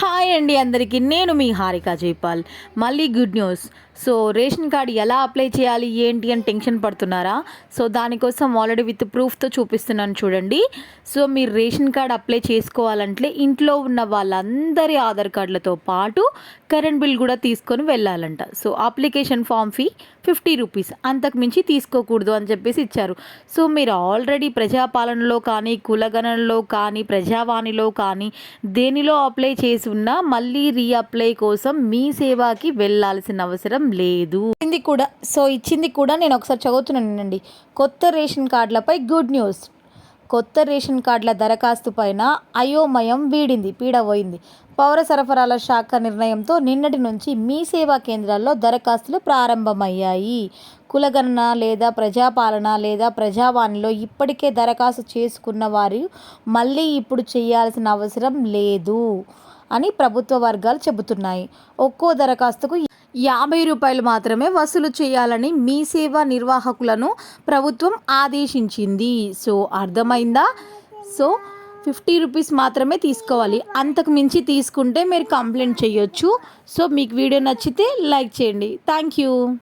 Hi, hi అండి అందరికీ. నేను మీ హారిక జైపాల్. మళ్ళీ good news. So ration card ఎలా అప్లై చేయాలి? ఏంటి అని టెన్షన్ పడుతున్నారా? సో దానికోసం ఆల్రెడీ విత్ ప్రూఫ్తో చూపిస్తున్నాను చూడండి. సో మీరు రేషన్ కార్డు అప్లై చేసుకోవాలంటే ఇంట్లో ఉన్న వాళ్ళందరి ఆధార్ కార్డులతో పాటు కరెంట్ బిల్ కూడా తీసుకొని వెళ్ళాలంట. So application form fee fifty rupees. అంతకు మించి తీసుకోకూడదు అని చెప్పేసి ఇచ్చారు. సో మీరు ఆల్రెడీ ప్రజాపాలనలో కానీ కులగణనలో కానీ ప్రజావాణిలో కానీ దేనిలో అప్లై చేసి ఉన్న మళ్ళీ రీఅప్లై కోసం మీ సేవాకి వెళ్ళాల్సిన అవసరం లేదు. ఇది కూడా సో ఇచ్చింది కూడా నేను ఒకసారి చదువుతున్నానండి. కొత్త రేషన్ కార్డులపై గుడ్ న్యూస్. కొత్త రేషన్ కార్డుల దరఖాస్తు పైన అయోమయం వీడింది పీడబోయింది. పౌర సరఫరాల శాఖ నిర్ణయంతో నిన్నటి నుంచి మీ సేవా కేంద్రాల్లో దరఖాస్తులు ప్రారంభమయ్యాయి. కులగణన లేదా ప్రజాపాలన లేదా ప్రజావాణిలో ఇప్పటికే దరఖాస్తు చేసుకున్న వారు మళ్ళీ ఇప్పుడు చేయాల్సిన అవసరం లేదు. అని ప్రభుత్వ వర్గాలు చెబుతున్నాయి. ఒక్కో దరఖాస్తుకు యాభై రూపాయలు మాత్రమే వసూలు చేయాలని మీ సేవా నిర్వాహకులను ప్రభుత్వం ఆదేశించింది. సో అర్థమైందా? సో ఫిఫ్టీ రూపీస్ మాత్రమే తీసుకోవాలి. అంతకు మించి తీసుకుంటే మీరు కంప్లైంట్ చేయొచ్చు. సో మీకు వీడియో నచ్చితే లైక్ చేయండి. Thank you.